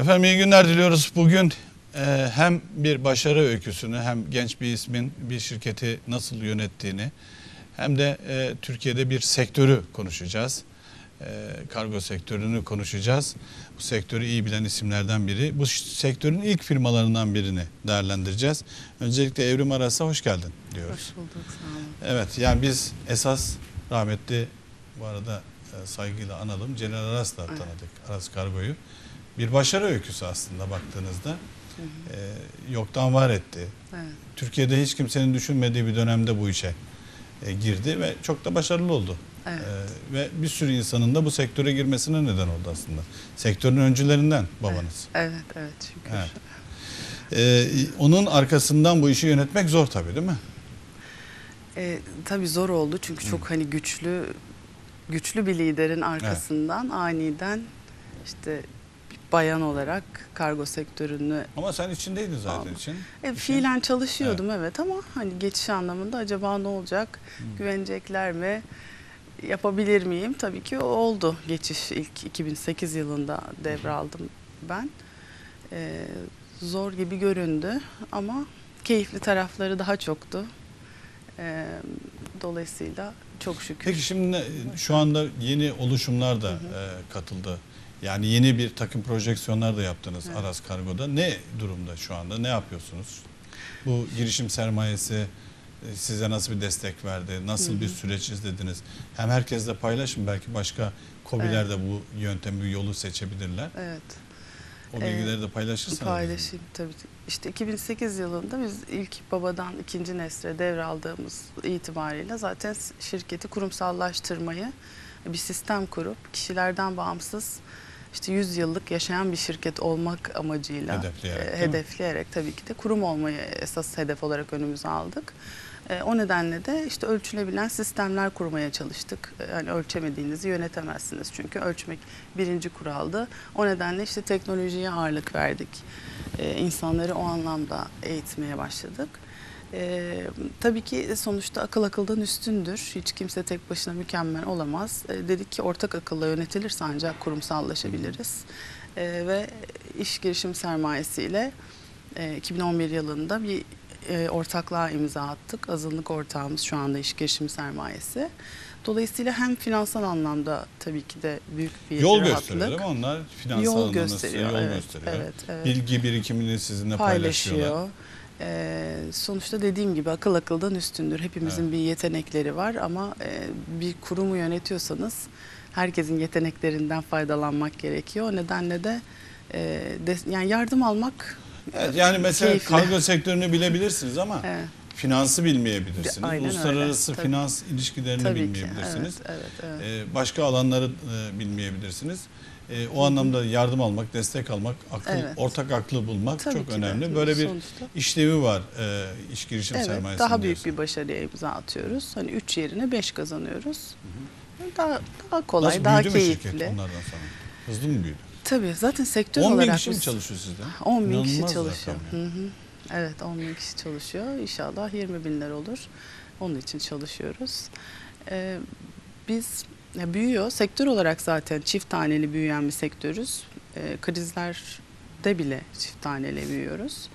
Efendim iyi günler diliyoruz. Bugün e, hem bir başarı öyküsünü hem genç bir ismin bir şirketi nasıl yönettiğini hem de e, Türkiye'de bir sektörü konuşacağız. E, kargo sektörünü konuşacağız. Bu sektörü iyi bilen isimlerden biri. Bu sektörün ilk firmalarından birini değerlendireceğiz. Öncelikle Evrim Aras'a hoş geldin diyoruz. Hoş bulduk sağ olun. Evet yani biz esas rahmetli bu arada e, saygıyla analım Celal Aras'la Evet. tanıdık Aras Kargo'yu. Bir başarı öyküsü aslında baktığınızda. E, yoktan var etti. Evet. Türkiye'de hiç kimsenin düşünmediği bir dönemde bu işe e, girdi ve çok da başarılı oldu. Evet. E, ve bir sürü insanın da bu sektöre girmesine neden oldu aslında. Sektörün öncülerinden babanız. Evet, evet şükür. Evet. E, onun arkasından bu işi yönetmek zor tabii değil mi? E, tabii zor oldu çünkü çok hani güçlü güçlü bir liderin arkasından aniden işte bayan olarak kargo sektörünü Ama sen içindeydin zaten Vallahi. için. e, fiilen çalışıyordum evet. ama hani geçiş anlamında acaba ne olacak? Güvenecekler mi? Yapabilir miyim? Tabii ki oldu. Geçiş ilk 2008 yılında devraldım ben. E, zor gibi göründü ama keyifli tarafları daha çoktu. E, dolayısıyla çok şükür. Peki şimdi şu anda yeni oluşumlar da e, katıldı. Yani yeni bir takım projeksiyonlar da yaptınız Evet. Aras Kargo'da. Ne durumda şu anda? Ne yapıyorsunuz? Bu girişim sermayesi e, size nasıl bir destek verdi? Nasıl bir süreç izlediniz? Hem herkesle paylaşın belki başka kobiler de bu yöntemi, yolu seçebilirler. Evet. O Ee, bilgileri de paylaşırsanız. Paylaşayım tabii. İşte 2008 yılında biz ilk babadan ikinci nesle devraldığımız itibariyle zaten şirketi kurumsallaştırmayı bir sistem kurup kişilerden bağımsız işte 100 yıllık yaşayan bir şirket olmak amacıyla Hedefleyerek, e, hedefleyerek tabii ki de kurum olmayı esas hedef olarak önümüze aldık. E, o nedenle de işte ölçülebilen sistemler kurmaya çalıştık. E, Yani ölçemediğinizi yönetemezsiniz çünkü ölçmek birinci kuraldı. O nedenle işte teknolojiye ağırlık verdik. E, insanları o anlamda eğitmeye başladık. E, tabii ki sonuçta akıl akıldan üstündür. Hiç kimse tek başına mükemmel olamaz. E, dedik ki ortak akılla yönetilirse ancak kurumsallaşabiliriz. E, ve iş girişim sermayesiyle e, 2011 yılında bir e, ortaklığa imza attık. Azınlık ortağımız şu anda iş girişim sermayesi. Dolayısıyla hem finansal anlamda tabii ki de büyük bir Yol rahatlık. gösteriyor değil mi onlar? Finansal Yol anlamda gösteriyor. yol evet, gösteriyor. evet, evet. Bilgi birikimini sizinle paylaşıyorlar. Ee, sonuçta dediğim gibi akıl akıldan üstündür. Hepimizin bir yetenekleri var ama e, bir kurumu yönetiyorsanız herkesin yeteneklerinden faydalanmak gerekiyor. O nedenle de, e, de- yani yardım almak Evet, yani mesela keyifli. kargo sektörünü bilebilirsiniz ama Evet, finansı bilmeyebilirsiniz. Aynen öyle, Uluslararası tabii. finans ilişkilerini tabii ki. bilmeyebilirsiniz. Evet, evet, evet. Ee, başka alanları e, bilmeyebilirsiniz. Ee, o anlamda yardım almak, destek almak, akıl, Evet. ortak aklı bulmak Tabii çok ki de. önemli. Böyle bir Sonuçta. işlevi var e, iş girişim Evet, sermayesinin. daha büyük diyorsun. bir başarıya imza atıyoruz. Hani 3 yerine 5 kazanıyoruz. Daha, daha kolay, Nasıl daha keyifli. şirket onlardan sonra? Hızlı mı büyüdü? Tabii zaten sektör 10 bin olarak kişi mi çalışıyor sizde? 10 bin kişi çalışıyor. rakam ya. Hı hı. Evet 10 bin kişi çalışıyor. İnşallah 20 binler olur. Onun için çalışıyoruz. Ee, biz ya büyüyor. Sektör olarak zaten çift taneli büyüyen bir sektörüz. Ee, krizlerde bile çift taneli büyüyoruz.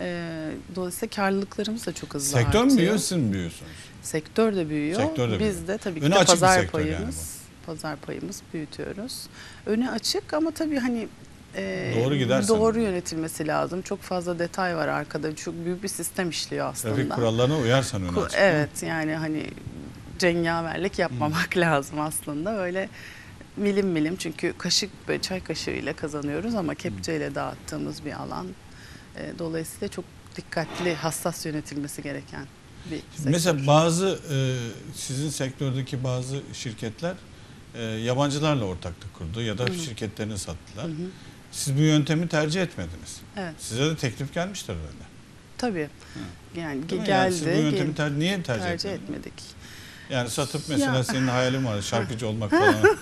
Ee, dolayısıyla karlılıklarımız da çok hızlı Sektör mü artıyor. büyüyor, siz mi büyüyorsunuz? Sektör de büyüyor. Sektör de büyüyor. Biz de tabii ki Önü de pazar sektör yani payımız, pazar payımız büyütüyoruz. Önü açık ama tabii hani e, Doğru gidersen. doğru yönetilmesi lazım. Çok fazla detay var arkada. Çok büyük bir sistem işliyor aslında. Trafik kurallarına uyarsan Ku- açık? Evet yani hani cengaverlik yapmamak lazım aslında. Öyle milim milim çünkü kaşık böyle çay kaşığıyla kazanıyoruz ama kepçeyle dağıttığımız bir alan. E, dolayısıyla çok dikkatli, hassas yönetilmesi gereken bir sektör. Mesela bazı e, sizin sektördeki bazı şirketler e, yabancılarla ortaklık kurdu ya da Hı. şirketlerini sattılar. Hı hı. Siz bu yöntemi tercih etmediniz. Evet. Size de teklif gelmiştir herhalde. Tabii. Yani Değil geldi. Yani siz bu yöntemi ter- niye tercih, tercih etmedik. Yani satıp mesela Ya. senin hayalin var şarkıcı olmak falan.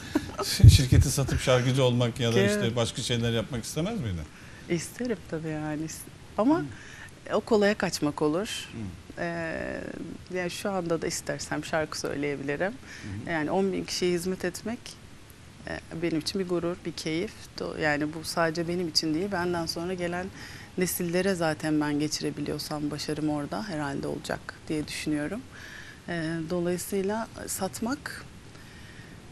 Şirketi satıp şarkıcı olmak ya da Evet. işte başka şeyler yapmak istemez miydin? İsterim tabii yani. Ama o kolaya kaçmak olur. Hı. Ee, yani şu anda da istersem şarkı söyleyebilirim. Yani 10 bin kişiye hizmet etmek e, benim için bir gurur, bir keyif. Yani bu sadece benim için değil, benden sonra gelen nesillere zaten ben geçirebiliyorsam başarım orada herhalde olacak diye düşünüyorum. E, Dolayısıyla satmak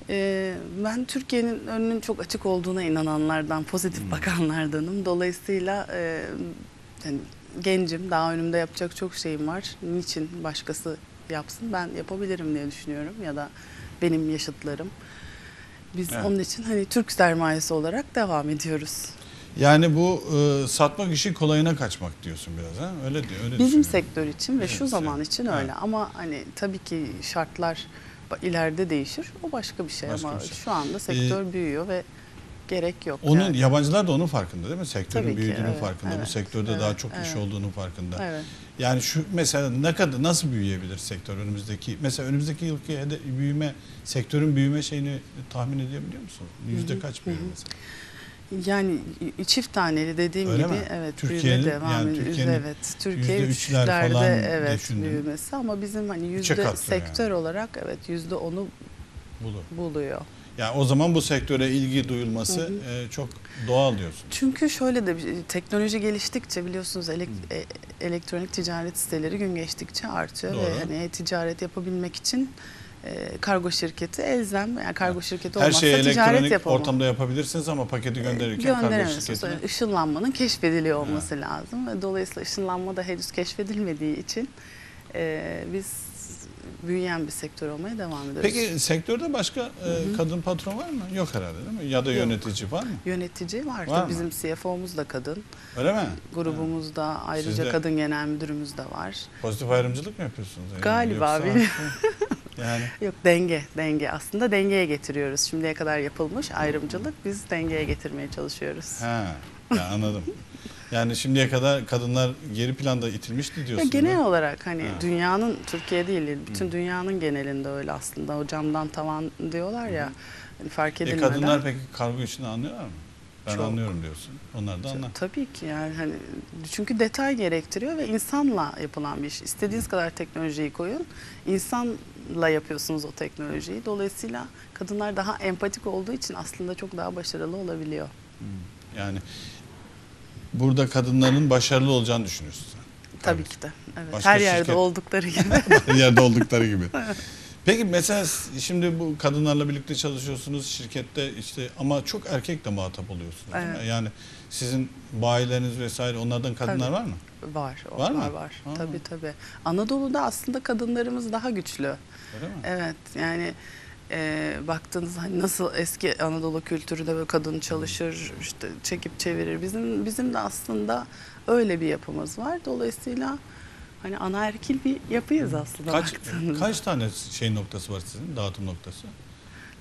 e, ben Türkiye'nin önünün çok açık olduğuna inananlardan, pozitif Hmm. bakanlardanım. Dolayısıyla e, yani gencim, daha önümde yapacak çok şeyim var. Niçin başkası yapsın? Ben yapabilirim diye düşünüyorum ya da benim yaşıtlarım. Biz Evet. onun için hani Türk sermayesi olarak devam ediyoruz. Yani bu e, satmak işi kolayına kaçmak diyorsun biraz ha? Öyle diyor. Öyle Bizim sektör için ve Evet, şu zaman evet. için Evet. öyle. Ama hani tabii ki şartlar ileride değişir. O başka bir şey Başka ama bir şey. şu anda sektör büyüyor ve gerek yok. Onun yani. yabancılar da onun farkında değil mi? Sektörün Tabii ki, büyüdüğünün evet, farkında. Bu evet, sektörde evet, daha çok iş evet. olduğunun farkında. Evet. Yani şu mesela ne kadar nasıl büyüyebilir sektör önümüzdeki mesela önümüzdeki yılki büyüme sektörün büyüme şeyini tahmin edebiliyor musun? Yüzde Hı hı, kaç büyür mesela? Yani çift taneli dediğim Öyle gibi mi? evet Türkiye'nin, büyüme devam yani ediyor. Evet Türkiye üçlerde falan evet düşündün. büyümesi ama bizim hani yüzde sektör olarak evet yüzde onu Bulur. buluyor. Yani o zaman bu sektöre ilgi duyulması Hı e, çok doğal diyorsun. Çünkü şöyle de bir teknoloji geliştikçe biliyorsunuz elek- e- elektronik ticaret siteleri gün geçtikçe artıyor Doğru. ve hani ticaret yapabilmek için e, kargo şirketi elzem yani kargo şirketi Her olmazsa şeyi ticaret elektronik yapamam. ortamda yapabilirsiniz ama paketi gönderirken kargo şirketine Yani ışınlanmanın keşfediliyor olması lazım ve dolayısıyla ışınlanma da henüz keşfedilmediği için e, biz büyüyen bir sektör olmaya devam ediyoruz. Peki sektörde başka e, kadın patron var mı? Yok herhalde değil mi? Ya da Yok. yönetici var mı? Yönetici var. Var mı? bizim CFO'muz da kadın. Öyle mi? Grubumuzda ayrıca Sizde- kadın genel müdürümüz de var. Pozitif ayrımcılık mı yapıyorsunuz? Yani Galiba, yoksa-. yani Yok denge, denge. Aslında dengeye getiriyoruz. Şimdiye kadar yapılmış ayrımcılık biz dengeye getirmeye çalışıyoruz. ha ya anladım. Yani şimdiye kadar kadınlar geri planda itilmişti Ya diyorsun. genel değil mi? olarak hani Ha. dünyanın Türkiye değil, bütün Hı. dünyanın genelinde öyle aslında. O camdan tavan diyorlar ya. Hani fark E, edilmeden. kadınlar peki kargo işini anlıyorlar mı? Ben Çok. anlıyorum diyorsun. Onlar da anlar. Tabii ki yani hani çünkü detay gerektiriyor ve insanla yapılan bir iş. İstediğiniz kadar teknolojiyi koyun. insanla yapıyorsunuz o teknolojiyi. Dolayısıyla kadınlar daha empatik olduğu için aslında çok daha başarılı olabiliyor. Yani burada kadınların başarılı olacağını düşünüyorsun sen. Tabii ki de. Evet. Başka Her yerde şirket- oldukları gibi. Her yerde oldukları gibi. Peki mesela şimdi bu kadınlarla birlikte çalışıyorsunuz şirkette işte ama çok erkekle muhatap oluyorsunuz değil mi? Evet. Yani sizin bayileriniz vesaire onlardan kadınlar Tabii. var mı? var. Var Var mı? var. Ha. Tabii tabii. Anadolu'da aslında kadınlarımız daha güçlü. Öyle mi? Evet yani e, baktığınız hani nasıl eski Anadolu kültüründe böyle kadın çalışır işte çekip çevirir bizim bizim de aslında öyle bir yapımız var dolayısıyla hani anaerkil bir yapıyız aslında Kaç baktığınızda. kaç tane şey noktası var sizin dağıtım noktası?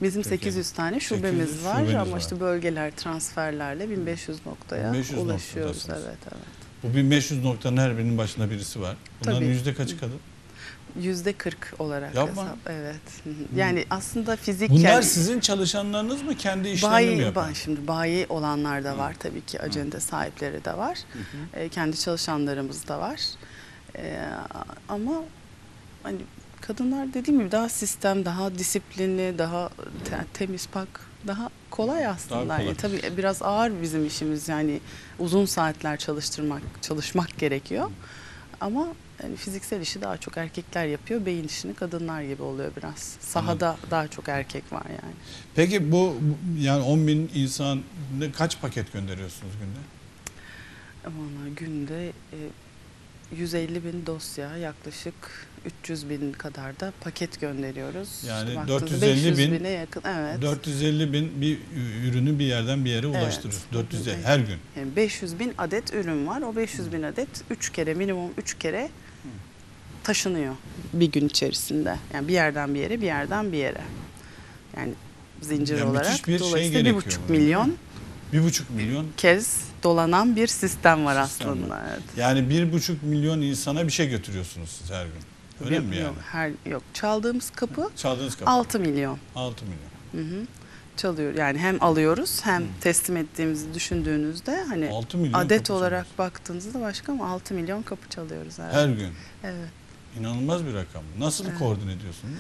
Bizim Türkiye'de? 800 tane şubemiz 800 var şubeniz ama var. işte bölgeler transferlerle 1500 noktaya 1500 ulaşıyoruz evet evet. Bu 1500 noktanın her birinin başında birisi var. Bunların Tabii. yüzde kaçı kadın? Yüzde 40 olarak Yapma. hesap. Evet. Hı hı. Yani aslında fiziken Bunlar sizin çalışanlarınız mı? Kendi işlerini mi Bayi, yapan? ba- şimdi bayi olanlar da Hı. var tabii ki acente sahipleri de var. Hı hı. E, kendi çalışanlarımız da var. E, ama hani kadınlar dediğim gibi daha sistem, daha disiplinli, daha te- temiz, pak, daha kolay aslında. kolay. Yani tabii biraz ağır bizim işimiz yani uzun saatler çalıştırmak, çalışmak gerekiyor. Ama yani fiziksel işi daha çok erkekler yapıyor, beyin işini kadınlar gibi oluyor biraz. Sahada daha çok erkek var yani. Peki bu yani 10 bin insan ne, kaç paket gönderiyorsunuz günde? Valla günde e, 150 bin dosya yaklaşık 300 bin kadar da paket gönderiyoruz. Yani baktığınızda 450 500 bin- bine yakın evet. 450 bin bir ürünü bir yerden bir yere Evet. ulaştırıyoruz. 450 Evet. her gün. Yani 500 bin adet ürün var. O 500 bin adet 3 kere minimum 3 kere taşınıyor bir gün içerisinde. Yani bir yerden bir yere bir yerden bir yere. Yani zincir Yani olarak bir şey dolayısıyla bir gerekiyor buçuk milyon Bir buçuk milyon. kez dolanan bir sistem var Sistem aslında. Evet. Yani bir buçuk milyon insana bir şey götürüyorsunuz siz her gün. Öyle Bir- mi yani? Yok, her, yok. Çaldığımız kapı Çaldığınız kapı. 6 milyon. 6 milyon. Hı hı. Çalıyor. Yani hem alıyoruz hem Hı. teslim ettiğimizi düşündüğünüzde hani 6 milyon adet olarak çalıyorsunuz. baktığınızda başka ama 6 milyon kapı çalıyoruz. Evet. Her gün. evet. İnanılmaz bir rakam. Nasıl Evet. koordine ediyorsunuz?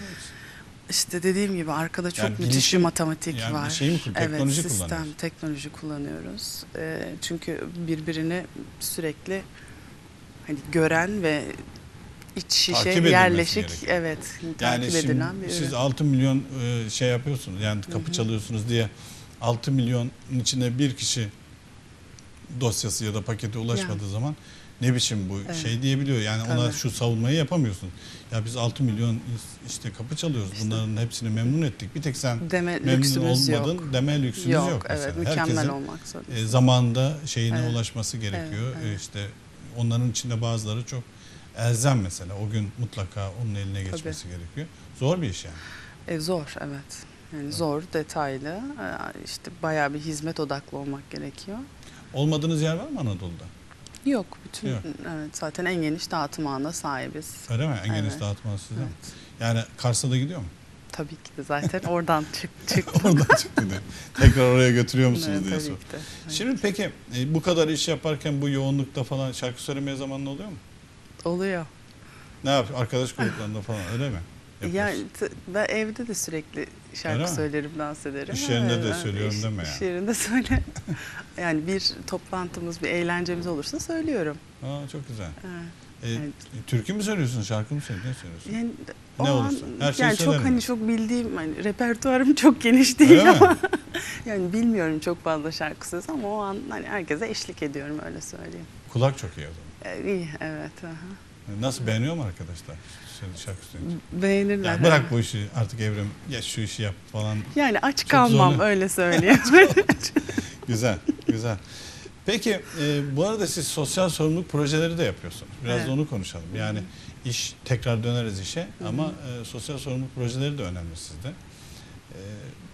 İşte dediğim gibi arkada çok Yani müthiş bir matematik yani var. şey mi teknoloji evet, sistem, teknoloji kullanıyoruz. Ee, çünkü birbirini sürekli hani gören ve iç şişe edilmesi yerleşik gerekiyor. evet Yani takip edilen bir şimdi ürün. siz 6 milyon e, şey yapıyorsunuz yani kapı Hı hı. çalıyorsunuz diye 6 milyonun içine bir kişi dosyası ya da pakete ulaşmadığı zaman ne biçim bu Evet. şey diyebiliyor. Yani ona Tabii. şu savunmayı yapamıyorsun. Ya biz 6 milyon işte kapı çalıyoruz. İşte. Bunların hepsini memnun ettik. Bir tek sen Deme memnun olmadın yok. deme lüksümüz Yok, yok, evet mesela. mükemmel Herkesin olmak zorunda. e, zamanında şeyine Evet. ulaşması gerekiyor. Evet, E, evet. işte onların içinde bazıları çok elzem mesela. O gün mutlaka onun eline geçmesi gerekiyor. Zor bir iş yani. E, zor evet. Yani zor, detaylı. Ee, işte bayağı bir hizmet odaklı olmak gerekiyor. Olmadığınız yer var mı Anadolu'da? Yok, bütün Yok. evet zaten en geniş dağıtım ağına sahibiz. Öyle mi? En geniş Evet. dağıtma sizde mi? Evet. Yani Kars'a da gidiyor mu? Tabii ki de zaten oradan çık çık. Oradan çıktı. Tekrar oraya götürüyor musunuz Evet, diye tabii sor. ki de. Şimdi peki e, bu kadar iş yaparken bu yoğunlukta falan şarkı söylemeye zamanın oluyor mu? oluyor. Ne yapıyor? Arkadaş gruplarında falan öyle mi? Yani ben evde de sürekli şarkı Öyle mi? söylerim, dans ederim. İş yerinde de söylüyorum iş- deme İş yani. yerinde söyle. yani bir toplantımız, bir eğlencemiz olursa söylüyorum. Aa, çok güzel. Evet. E, Evet. Türkü mü söylüyorsun, şarkı mı söylüyorsun? Ne söylüyorsun? Yani Ne o olursa. an- Her şeyi yani çok hani çok bildiğim hani repertuarım çok geniş değil Öyle mi? ama yani bilmiyorum çok fazla şarkı sözü ama o an hani herkese eşlik ediyorum öyle söyleyeyim. Kulak çok iyi o zaman. Ee, iyi evet. Aha. Nasıl beğeniyor mu arkadaşlar şarkı söyleyince? Beğenirler. Ya bırak bu işi artık Evrim geç şu işi yap falan. Yani aç Çok kalmam zorlu. öyle söyleyeyim. Güzel, güzel. Peki e, bu arada siz sosyal sorumluluk projeleri de yapıyorsunuz. Biraz Evet. da onu konuşalım. Yani iş tekrar döneriz işe ama e, sosyal sorumluluk projeleri de önemli sizde. E,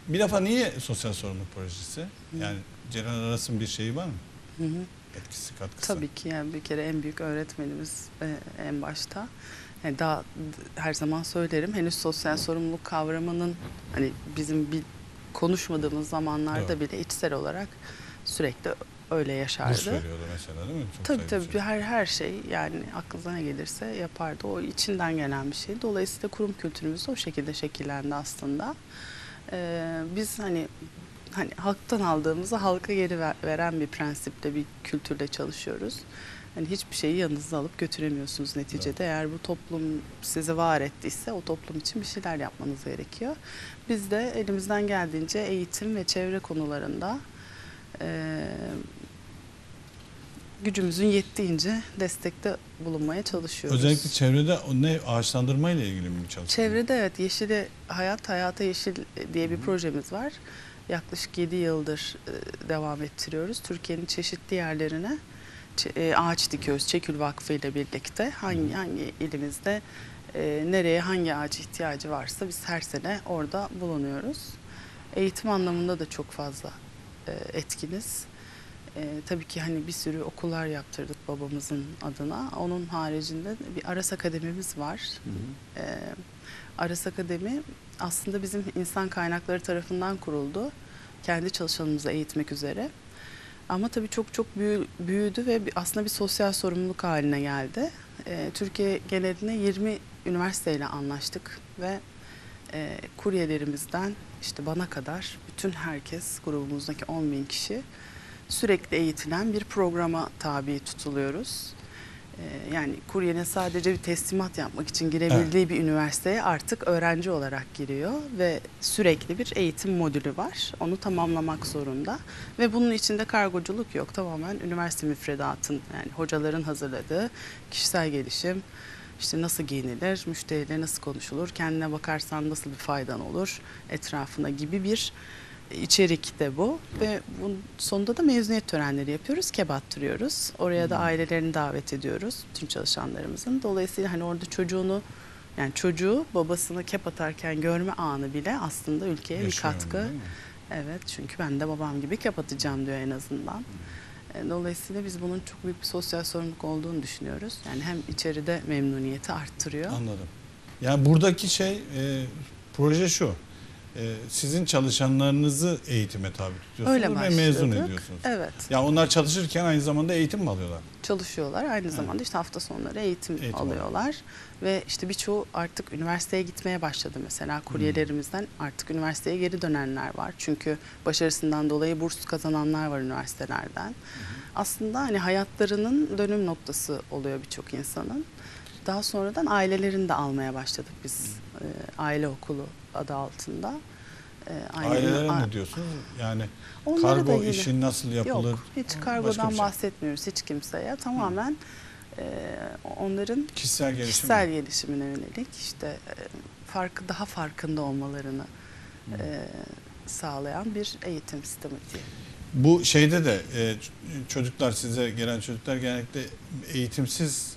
bir defa niye sosyal sorumluluk projesi? Yani Celal Aras'ın bir şeyi var mı? Hı hı. Etkisi, katkısı. Tabii ki yani bir kere en büyük öğretmenimiz e, en başta. Yani daha her zaman söylerim henüz sosyal sorumluluk kavramının hani bizim bir konuşmadığımız zamanlarda bile içsel olarak sürekli öyle yaşardı. Burs veriyordu mesela değil mi? Çok Tabii tabii şey. her her şey yani aklınıza ne gelirse yapardı. O içinden gelen bir şey. Dolayısıyla kurum kültürümüz de o şekilde şekillendi aslında. Ee, biz hani hani halktan aldığımızı halka geri ver- veren bir prensiple bir kültürle çalışıyoruz. Hani hiçbir şeyi yanınıza alıp götüremiyorsunuz neticede. Eğer bu toplum sizi var ettiyse o toplum için bir şeyler yapmanız gerekiyor. Biz de elimizden geldiğince eğitim ve çevre konularında eee, gücümüzün yettiğince destekte bulunmaya çalışıyoruz. Özellikle çevrede ne ağaçlandırma ile ilgili mi çalışıyorsunuz? Çevrede evet Yeşili Hayat, Hayata Yeşil diye bir Hı projemiz var. Yaklaşık 7 yıldır e, devam ettiriyoruz. Türkiye'nin çeşitli yerlerine e, ağaç dikiyoruz Çekül Vakfı ile birlikte. Hangi hangi ilimizde e, nereye hangi ağaç ihtiyacı varsa biz her sene orada bulunuyoruz. Eğitim anlamında da çok fazla e, etkiniz. E, tabii ki hani bir sürü okullar yaptırdık babamızın adına. Onun haricinde bir Aras Akademimiz var. Ee, Aras Akademi aslında bizim insan kaynakları tarafından kuruldu. Kendi çalışanımızı eğitmek üzere. Ama tabii çok çok büyü- büyüdü ve aslında bir sosyal sorumluluk haline geldi. Ee, Türkiye genelinde 20 üniversiteyle anlaştık ve e, kuryelerimizden işte bana kadar bütün herkes grubumuzdaki 10 bin kişi sürekli eğitilen bir programa tabi tutuluyoruz. Ee, Yani kuryenin sadece bir teslimat yapmak için girebildiği bir üniversiteye artık öğrenci olarak giriyor ve sürekli bir eğitim modülü var. Onu tamamlamak zorunda ve bunun içinde kargoculuk yok. Tamamen üniversite müfredatın yani hocaların hazırladığı kişisel gelişim, işte nasıl giyinilir, müşteriyle nasıl konuşulur, kendine bakarsan nasıl bir faydan olur etrafına gibi bir içerik de bu ve bunun sonunda da mezuniyet törenleri yapıyoruz, keb attırıyoruz. Oraya da Hmm. ailelerini davet ediyoruz, bütün çalışanlarımızın. Dolayısıyla hani orada çocuğunu yani çocuğu babasını kep atarken görme anı bile aslında ülkeye bir Yaşıyor katkı. değil mi? Evet çünkü ben de babam gibi kep atacağım diyor en azından. E, Dolayısıyla biz bunun çok büyük bir sosyal sorumluluk olduğunu düşünüyoruz. Yani hem içeride memnuniyeti arttırıyor. Anladım. Yani buradaki şey e, proje şu. E, sizin çalışanlarınızı eğitime tabi tutuyorsunuz Öyle ve başladık. mezun ediyorsunuz. Evet. Ya onlar çalışırken aynı zamanda eğitim mi alıyorlar? çalışıyorlar. Aynı zamanda işte hafta sonları eğitim, Eğitim alıyorlar. Ve işte birçoğu artık üniversiteye gitmeye başladı mesela. Kuryelerimizden artık üniversiteye geri dönenler var. Çünkü başarısından dolayı burs kazananlar var üniversitelerden. Aslında hani hayatlarının dönüm noktası oluyor birçok insanın. Daha sonradan ailelerini de almaya başladık biz. Ee, aile okulu adı altında. Ailenin- Ailelere ne diyorsunuz? Yani Onlara kargo işi nasıl yapılır? Yok, hiç kargodan şey. bahsetmiyoruz hiç kimseye. Tamamen e, onların Kişisel gelişim. kişisel gelişimine yönelik işte e, farkı daha farkında olmalarını e, sağlayan bir eğitim sistematiği. Bu şeyde de e, çocuklar size gelen çocuklar genellikle eğitimsiz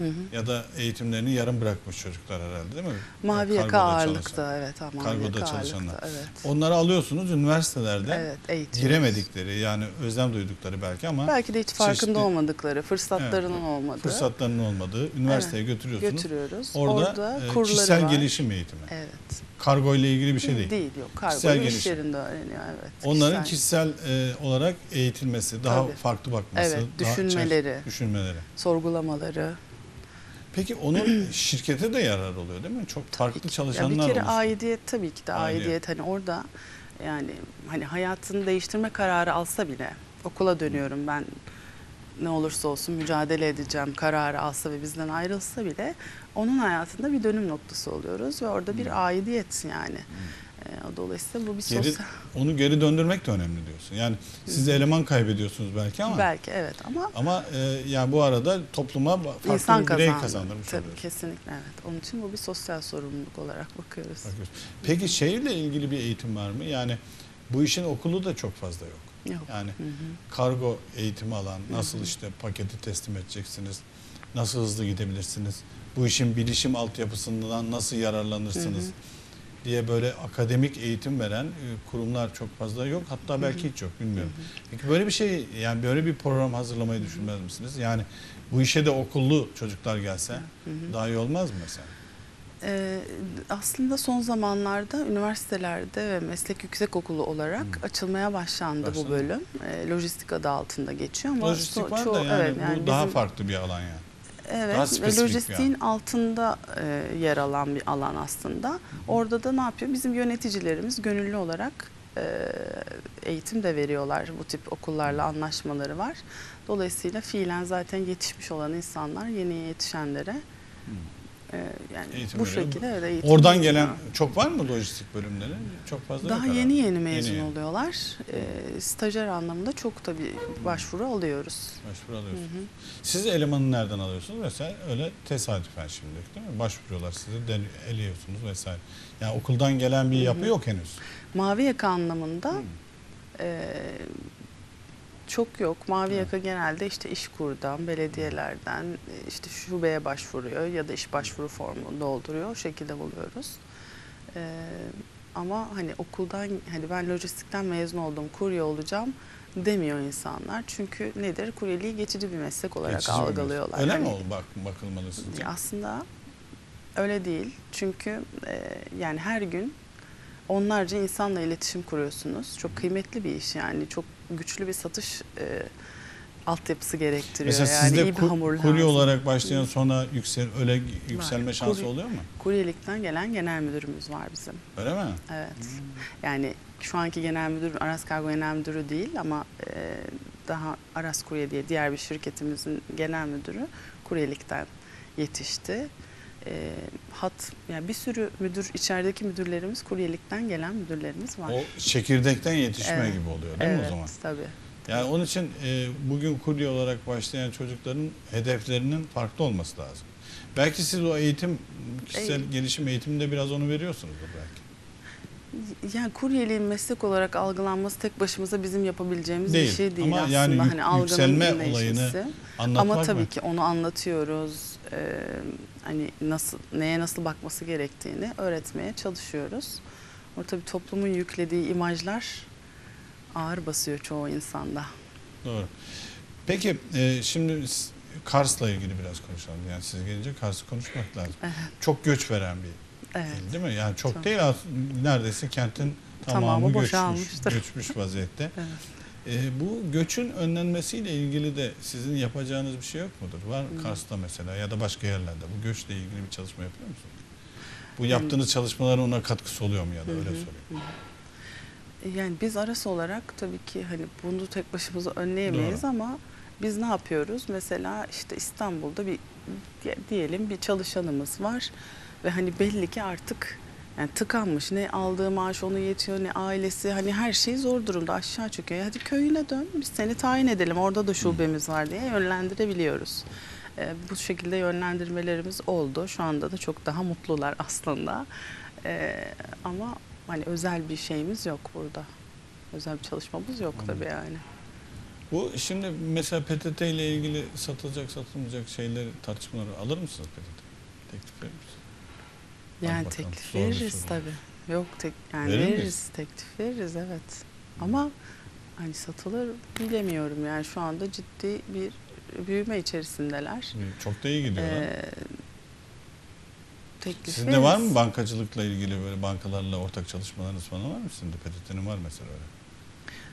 Hı hı. ya da eğitimlerini yarım bırakmış çocuklar herhalde değil mi? Mavi yaka Kargoda ağırlıkta çalışan. evet. Ha, mavi Kargoda yaka çalışanlar. ağırlıkta, Evet. Onları alıyorsunuz üniversitelerde Evet, eğitim. giremedikleri yani özlem duydukları belki ama Belki de hiç farkında çeşitli- olmadıkları, fırsatlarının Evet, olmadığı fırsatlarının olmadığı üniversiteye götürüyorsunuz. götürüyoruz. Orada, Orada, e, kişisel var. gelişim eğitimi. Evet. Kargo ile ilgili bir şey değil. Değil yok. Kargo Kişisel iş gelişim. yerinde öğreniyor evet. Onların kişisel e, olarak eğitilmesi, daha Tabii. farklı bakması, Evet, daha düşünmeleri. çeşitli düşünmeleri. sorgulamaları. Peki onun şirkete de yarar oluyor değil mi? Çok farklı Ya çalışanlar bir kere oluşuyor. aidiyet tabii ki de Aidiyet. aidiyet. hani orada yani hani hayatını değiştirme kararı alsa bile okula dönüyorum ben ne olursa olsun mücadele edeceğim kararı alsa ve bizden ayrılsa bile onun hayatında bir dönüm noktası oluyoruz ve orada bir aidiyet yani. Ee, dolayısıyla bu bir Geri, sosyal onu geri döndürmek de önemli diyorsun. Yani siz eleman kaybediyorsunuz belki ama belki evet ama ama e, yani bu arada topluma farklı insan bir birey kazandı. kazandırmış Tabii oluyorsunuz. kesinlikle evet. Onun için bu bir sosyal sorumluluk olarak bakıyoruz. Bakıyorsun. Peki şehirle ilgili bir eğitim var mı? Yani bu işin okulu da çok fazla yok. Yok. Yani Hı hı. kargo eğitimi alan, nasıl işte paketi teslim edeceksiniz, nasıl hızlı gidebilirsiniz, bu işin bilişim altyapısından nasıl yararlanırsınız Hı hı. Diye böyle akademik eğitim veren e, kurumlar çok fazla yok. Hatta belki hiç yok bilmiyorum. Peki böyle bir şey yani böyle bir program hazırlamayı düşünmez misiniz? Yani bu işe de okullu çocuklar gelse daha iyi olmaz mı mesela? Ee, aslında son zamanlarda üniversitelerde ve meslek yüksekokulu olarak açılmaya başlandı, Başlandı. bu bölüm. Ee, lojistik adı altında geçiyor ama Lojistik var çoğu- da yani, evet, yani bu daha bizim- farklı bir alan yani. Evet, Daha spesifik lojistiğin altında e, yer alan bir alan aslında. Orada da ne yapıyor? Bizim yöneticilerimiz gönüllü olarak e, eğitim de veriyorlar. Bu tip okullarla anlaşmaları var. Dolayısıyla fiilen zaten yetişmiş olan insanlar yeni yetişenlere e, yani Eğitim bu veriyor. şekilde evet, eğitim Oradan veriyor. gelen çok var mı lojistik bölümleri? Çok fazla Daha yok yeni yeni mezun yeni. oluyorlar. E, stajyer anlamında çok tabii başvuru alıyoruz. Başvuru Hı alıyorsunuz. hı. Siz elemanı nereden alıyorsunuz? Mesela öyle tesadüfen şimdilik değil mi? Başvuruyorlar size, den- eliyorsunuz vesaire. Yani okuldan gelen bir yapı yok henüz. Mavi yaka anlamında Hı. e, çok yok. Mavi yaka genelde işte işkurdan, belediyelerden e, işte şubeye başvuruyor ya da iş başvuru formu dolduruyor. O şekilde buluyoruz. E, ama hani okuldan hani ben lojistikten mezun oldum, kurye olacağım demiyor insanlar. Çünkü nedir? Kuryeliği geçici bir meslek olarak Geçici algılıyorlar. Öyle Hani- mi ol bak bakılmalı sizce? aslında öyle değil. Çünkü e, yani her gün onlarca insanla iletişim kuruyorsunuz. Çok kıymetli bir iş yani. Çok güçlü bir satış e, altyapısı gerektiriyor. Mesela yani sizde iyi bir hamur kurye lazım. olarak başlayan sonra yüksel öyle yükselme Var. şansı Kurye- oluyor mu? Kuryelikten gelen genel müdürümüz var bizim. Öyle mi? Evet. Yani şu anki genel müdür Aras Kargo genel müdürü değil ama e, daha Aras Kurye diye diğer bir şirketimizin genel müdürü kuryelikten yetişti. E, hat yani bir sürü müdür içerideki müdürlerimiz kuryelikten gelen müdürlerimiz var. O çekirdekten yetişme Evet. gibi oluyor değil mi o zaman? tabii. Yani onun için e, bugün kurye olarak başlayan çocukların hedeflerinin farklı olması lazım. Belki siz o eğitim, kişisel Eğ- gelişim eğitiminde biraz onu veriyorsunuzdur belki. Yani kuryeliğin meslek olarak algılanması tek başımıza bizim yapabileceğimiz Değil. bir şey değil Ama aslında. yani yük- hani yükselme olayını Anlatmak Ama tabii mı? ki onu anlatıyoruz. Ee, hani nasıl neye nasıl bakması gerektiğini öğretmeye çalışıyoruz. Ama tabii toplumun yüklediği imajlar ağır basıyor çoğu insanda. Doğru. Peki e, şimdi Kars'la ilgili biraz konuşalım. Yani siz gelince Kars'ı konuşmak lazım. Evet. Çok göç veren bir Evet. Değil mi? Yani çok, Çok. değil aslında neredeyse kentin tamamı, Tamamı göçmüş, göçmüş vaziyette. Evet. Ee, bu göçün önlenmesiyle ilgili de sizin yapacağınız bir şey yok mudur? Var Hmm. Kars'ta mesela ya da başka yerlerde bu göçle ilgili bir çalışma yapıyor musunuz? Bu Yani- yaptığınız çalışmaların ona katkısı oluyor mu ya da öyle sorayım. Yani biz arası olarak tabii ki hani bunu tek başımıza önleyemeyiz Doğru. ama biz ne yapıyoruz? Mesela işte İstanbul'da bir diye- diyelim bir çalışanımız var ve hani belli ki artık yani tıkanmış. Ne aldığı maaş onu yetiyor ne ailesi hani her şey zor durumda aşağı çöküyor. Hadi köyüne dön biz seni tayin edelim orada da şubemiz var diye yönlendirebiliyoruz. Ee, bu şekilde yönlendirmelerimiz oldu. Şu anda da çok daha mutlular aslında. Ee, ama hani özel bir şeyimiz yok burada. Özel bir çalışmamız yok tabii yani. Bu şimdi mesela PTT ile ilgili satılacak satılmayacak şeyleri tartışmaları alır mısınız PTT? Teklif verir misiniz? Yani teklif veririz soru. tabii. Yok tek yani Verir miyiz? veririz teklif veririz evet. Ama hani satılır bilemiyorum yani şu anda ciddi bir büyüme içerisindeler. Çok da iyi gidiyorlar. Ee, teklif Sizin de var mı bankacılıkla ilgili böyle bankalarla ortak çalışmalarınız falan var mı sizin de? PTT'nin var mesela öyle.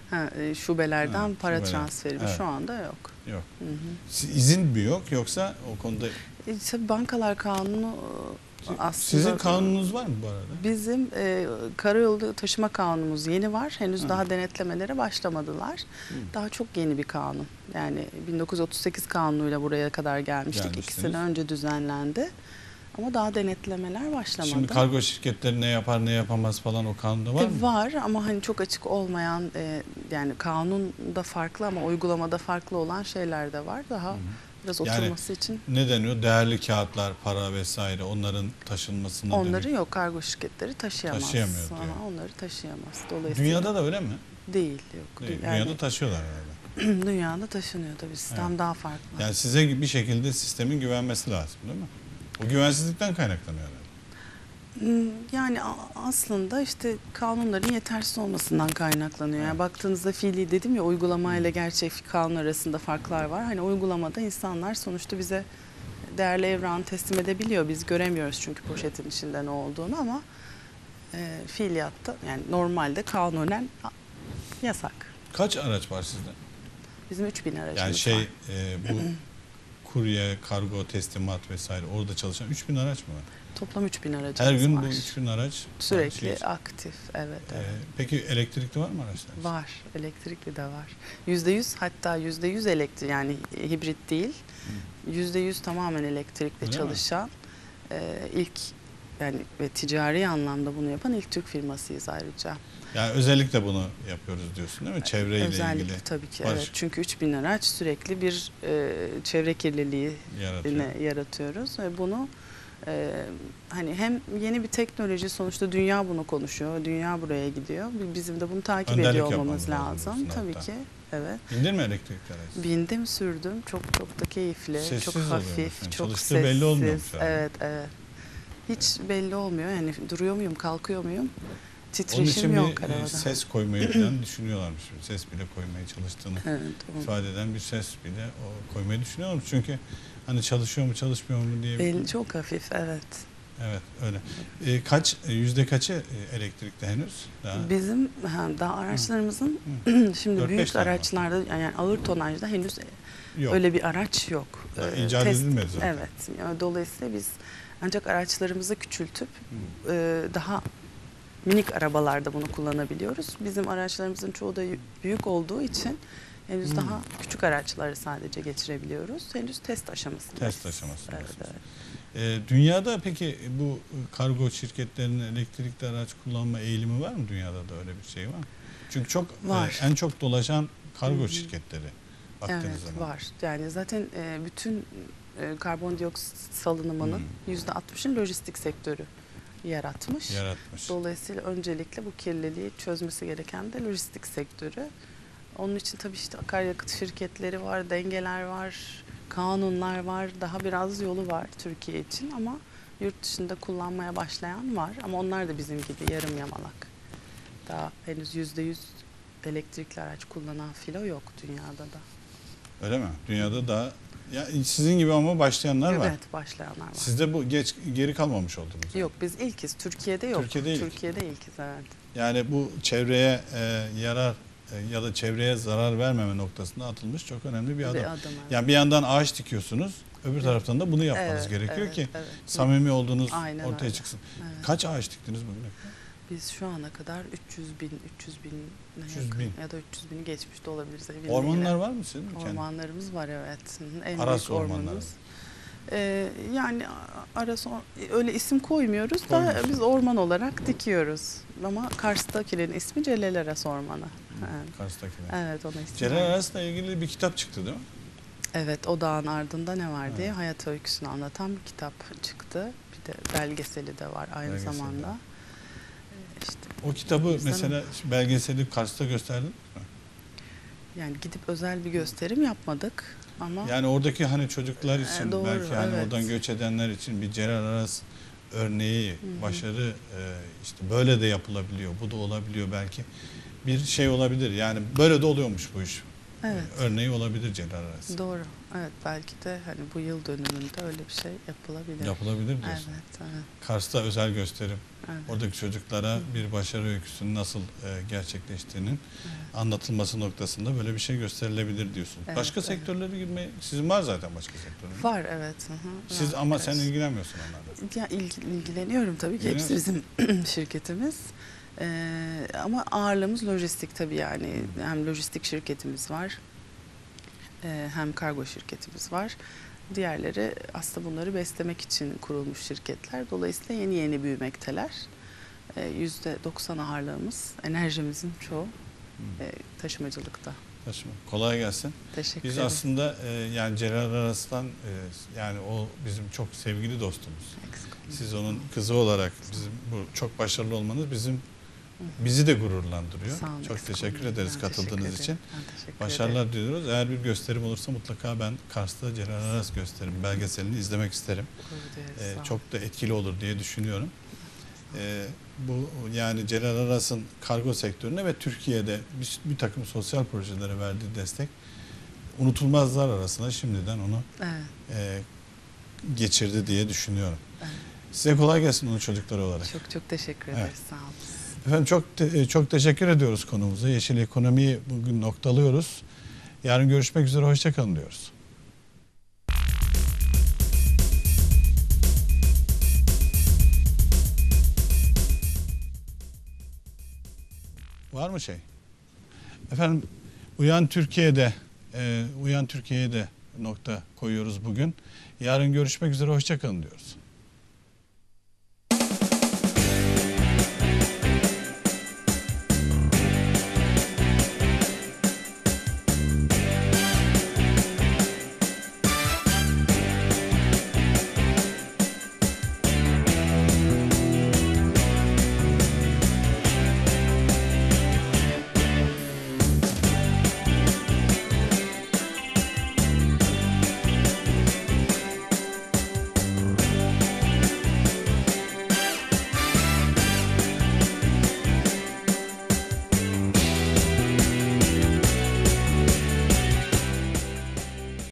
Ha, e, şubelerden Ha, para şubeler. transferi Evet. şu anda yok. Yok. Hı hı. Siz- İzin mi yok yoksa o konuda E, tabii bankalar kanunu aslında sizin kanununuz var mı bu arada? Bizim e, karayolu taşıma kanunumuz yeni var. Henüz Ha. daha denetlemelere başlamadılar. Daha çok yeni bir kanun. Yani 1938 kanunuyla buraya kadar gelmiştik. İki sene önce düzenlendi. Ama daha denetlemeler başlamadı. Şimdi kargo şirketleri ne yapar ne yapamaz falan o kanunda var E, mı? var ama hani çok açık olmayan e, yani kanunda farklı ama uygulamada farklı olan şeyler de var. Daha Hı hı. Biraz Yani oturması için. Ne deniyor? Değerli kağıtlar, para vesaire onların taşınmasına Onları dönük. yok kargo şirketleri taşıyamaz. Taşıyamıyor diyor. Aha, onları taşıyamaz. Dolayısıyla Dünyada da öyle mi? değil yok. Değil. Yani- Dünyada taşıyorlar herhalde. Dünyada taşınıyor tabii. Sistem Evet. daha farklı. Yani size bir şekilde sistemin güvenmesi lazım değil mi? O güvensizlikten kaynaklanıyor Yani a- aslında işte kanunların yetersiz olmasından kaynaklanıyor. Yani baktığınızda fiili dedim ya uygulamayla gerçek kanun arasında farklar var. Hani uygulamada insanlar sonuçta bize değerli evranı teslim edebiliyor. Biz göremiyoruz çünkü poşetin içinde ne olduğunu ama e, fiiliyatta yani normalde kanunen yasak. Kaç araç var sizde? Bizim 3000 aracımız Yani şey var. e, bu kurye, kargo, teslimat vesaire orada çalışan 3000 araç mı var? Toplam 3000 aracımız Her gün var. bu 3000 araç Sürekli şey- aktif. Evet, E, evet. peki elektrikli var mı araçlar? Var, elektrikli de var. Yüzde yüz hatta yüzde yüz elektrik yani hibrit değil. Yüzde yüz tamamen elektrikle Öyle çalışan e, ilk yani ve ticari anlamda bunu yapan ilk Türk firmasıyız ayrıca. Yani özellikle bunu yapıyoruz diyorsun değil mi? Çevreyle Özellikle ilgili tabii ki Var. evet. Çünkü 3000 araç sürekli bir e, çevre kirliliği yaratıyor. yaratıyoruz ve bunu e, hani hem yeni bir teknoloji sonuçta dünya bunu konuşuyor, dünya buraya gidiyor. Bizim de bunu takip Önderlik ediyor olmamız lazım Tabii hatta. ki. Evet. İndir mi elektrikli araç? Bindim sürdüm. Çok çok da keyifli. Sessiz çok hafif. yani. Çok Çalıştığı sessiz. belli olmuyormuş yani. Evet evet. Hiç belli olmuyor. Yani duruyor muyum, kalkıyor muyum? Onun Titreşim için yok bir e, arabada. ses koymayı falan düşünüyorlarmış. Ses bile koymaya çalıştığını Evet, ifade eden bir ses bile o koymayı düşünüyorlarmış. Çünkü hani çalışıyor mu çalışmıyor mu diye. belli, çok hafif evet. Evet öyle. E, kaç e, yüzde kaçı e, elektrikli henüz? Daha? Bizim ha, daha araçlarımızın şimdi Dört beş büyük tane var. araçlarda yani ağır tonajda henüz Yok. öyle bir araç yok. Ee, icat test- edilmedi zaten. Evet. Yani dolayısıyla biz ancak araçlarımızı küçültüp Hı. e, daha minik arabalarda bunu kullanabiliyoruz. Bizim araçlarımızın çoğu da büyük olduğu için henüz Hmm. daha küçük araçları sadece geçirebiliyoruz. Henüz test aşamasındayız. Test aşamasındasınız. Evet, evet. E, dünyada peki bu kargo şirketlerinin elektrikli araç kullanma eğilimi var mı? Dünyada da öyle bir şey var mı? Çünkü çok e, Var. en çok dolaşan kargo hı. şirketleri baktığınız Evet zaman. var. Yani zaten e, bütün e, karbondioksit salınımının yüzde 60'ın lojistik sektörü yaratmış. Yaratmış. Dolayısıyla öncelikle bu kirliliği çözmesi gereken de lojistik sektörü. Onun için tabii işte akaryakıt şirketleri var, dengeler var, kanunlar var. Daha biraz yolu var Türkiye için ama yurt dışında kullanmaya başlayan var. Ama onlar da bizim gibi yarım yamalak. Daha henüz yüzde yüz elektrikli araç kullanan filo yok dünyada da. Öyle mi? Dünyada daha Ya sizin gibi ama başlayanlar var. Evet başlayanlar var. Sizde bu geç geri kalmamış oldunuz. Yok biz ilkiz. Türkiye'de yok. Türkiye'de ilk. Türkiye'de ilkiz evet. Yani bu çevreye e, yarar e, ya da çevreye zarar vermeme noktasında atılmış çok önemli bir adım. Bir adım. evet. Yani bir yandan ağaç dikiyorsunuz, öbür taraftan da bunu yapmanız Evet, gerekiyor evet, ki evet. samimi olduğunuz Aynen ortaya öyle. çıksın. Evet. Kaç ağaç diktiniz bugüne kadar? Biz şu ana kadar 300 bin, 300 bin, 300 yakın bin. ya da 300 bini geçmiş de olabiliriz. Ormanlar var mı? Kendi- Ormanlarımız var evet. En Aras büyük ormanımız. Ee, yani Aras öyle isim koymuyoruz da biz orman olarak dikiyoruz. Ama Kars'takilerin ismi Celal Aras Ormanı. Evet, Kars'takiler. evet ona isim Celal. Aras'la ilgili bir kitap çıktı değil mi? Evet o dağın ardında ne var diye Evet. hayat öyküsünü anlatan bir kitap çıktı. Bir de belgeseli de var aynı Belgeseli de. zamanda. Ee, İşte O kitabı yüzden- mesela belgeseli Kars'ta gösterdin mi? yani gidip özel bir gösterim yapmadık ama Yani oradaki hani çocuklar için Ee, doğru, belki hani evet. oradan göç edenler için bir Celal Aras örneği, hı. başarı e, işte böyle de yapılabiliyor. Bu da olabiliyor belki. Bir şey olabilir. Yani böyle de oluyormuş bu iş. evet. Örneği olabilir Celal Aras. Doğru. Evet belki de hani bu yıl dönümünde öyle bir şey yapılabilir. Yapılabilir Evet, diyorsun. evet, Kars'ta özel gösterim. Evet, Oradaki çocuklara bir başarı öyküsünün nasıl e, gerçekleştiğinin evet. anlatılması noktasında böyle bir şey gösterilebilir diyorsun. Evet, başka evet. sektörlere girme sizin var zaten başka sektörler. Var evet. hı hı. Siz Var, ama sen birkaç. ilgilenmiyorsun onlarla. Ya ilgi- ilgileniyorum tabii ki. Hepsi bizim şirketimiz. Ee, ama ağırlığımız lojistik tabii yani. Hem lojistik şirketimiz var. ee, hem kargo şirketimiz var. Diğerleri aslında bunları beslemek için kurulmuş şirketler. Dolayısıyla yeni yeni büyümekteler. Ee, Yüzde 90 ağırlığımız, enerjimizin çoğu e, taşımacılıkta. Taşıma. Kolay gelsin. Teşekkür Biz ederim. aslında e, yani Celal Aras'tan e, yani o bizim çok sevgili dostumuz. Eksik. Siz onun kızı olarak bizim bu çok başarılı olmanız bizim bizi de gururlandırıyor. Sağ olun, çok teşekkür olmayın. ederiz Ben katıldığınız teşekkür için. ederim. Teşekkür ederim. Başarılar diliyoruz. Eğer bir gösterim olursa mutlaka ben Kars'ta Celal Aras gösterim belgeselini izlemek isterim. Ee, olun. çok da etkili olur diye düşünüyorum. Ee, bu yani Celal Aras'ın kargo sektörüne ve Türkiye'de bir, bir takım sosyal projelere verdiği destek unutulmazlar arasına şimdiden onu Evet, e, geçirdi diye düşünüyorum. evet. Size kolay gelsin onun çocukları olarak. Çok çok teşekkür Evet. ederiz. Sağ olun. Efendim çok te- çok teşekkür ediyoruz konumuza. Yeşil ekonomiyi bugün noktalıyoruz. Yarın görüşmek üzere. Hoşçakalın diyoruz. Var mı şey? Efendim Uyan Türkiye'de e, Uyan Türkiye'de nokta koyuyoruz bugün. Yarın görüşmek üzere. Hoşçakalın diyoruz.